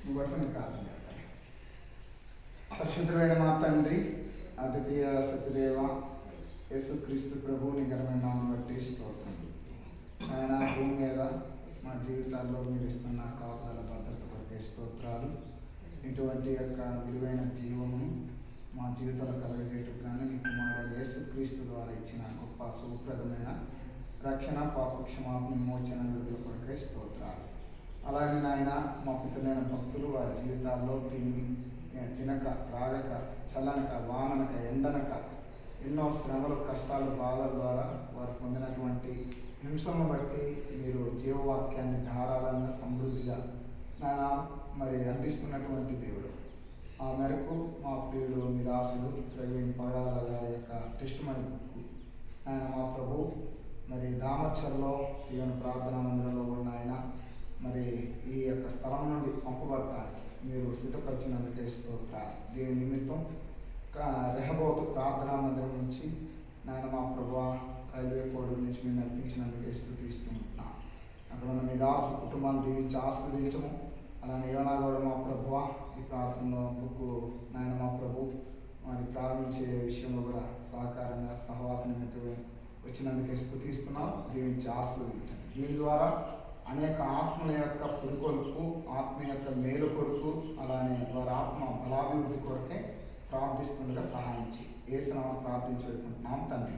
ఇంకొకటి పరిశుద్ధమైన మా తండ్రి అతిథియ సత్యదేవ యేసుక్రీస్తు ప్రభు నిఘరమైన బట్టి స్తోత్రం. ఆయన భూమి మీద మా జీవితాల్లో మీరు ఇస్తున్న కాపుదల భద్రత కొరకే స్తోత్రాలు. ఇటువంటి యొక్క విలువైన జీవము మా జీవితాలు కలగేటకు కానీ మీ కుమారుడు యేసుక్రీస్తు ద్వారా ఇచ్చిన గొప్ప సుప్రదమైన రక్షణ పాప క్షమాపణ విమోచన విడుదల స్తోత్రాలు. అలాగే నాయన మా పితలైన భక్తులు వారి జీవితాల్లో తిని తినక త్రాగక చల్లనక వాననక ఎండనక ఎన్నో శ్రమలు కష్టాలు బాధల ద్వారా వారు పొందినటువంటి హింసలను బట్టి మీరు జీవవాక్యాన్ని ధారాళంగా సమృద్ధిగా నాయన మరి అందిస్తున్నటువంటి దేవుడు. ఆ మేరకు మా ప్రియుడు మీ రాసులు ప్రవీణ్ పగడాల గారి యొక్క టెస్ట్ మనీ ఆయన మా మరి దామర్చల్లో శివన్ ప్రార్థన మందిరంలో ఉన్న ఆయన మరి ఈ యొక్క స్థలం నుండి పంపబడటానికి మీరు సిద్ధపరిచినందుకే స్తోత్ర. దీని నిమిత్తం రెహబోతు ప్రార్థనా మందిరం నుంచి నాయన మా ప్రభా రైల్వే కోడ్ నుంచి మేము నడిపించినందుకే స్థుతిస్తున్నాం అక్కడ ఉన్న మీ దాసు కుటుంబాన్ని దీవించి ఆస్వాదించము అలానే ఏమన్నా కూడా మా ప్రభు ఈ ప్రార్థనలో బుక్ నాయన మా ప్రభు మరి ప్రారంభించే విషయంలో కూడా సహకారంగా సహవాస నిమిత్తమే వచ్చినందుకే స్థుతిస్తున్నాం దీవించి ఆస్వాదించండి దీని ద్వారా అనేక ఆత్మల యొక్క పురుకొలుపు ఆత్మ యొక్క మేలు కొరకు అలానే వారి ఆత్మ బలాభివృద్ధి కొరకే ప్రార్థిస్తుండగా సహాయించి. ఏ ప్రార్థించి తండ్రి.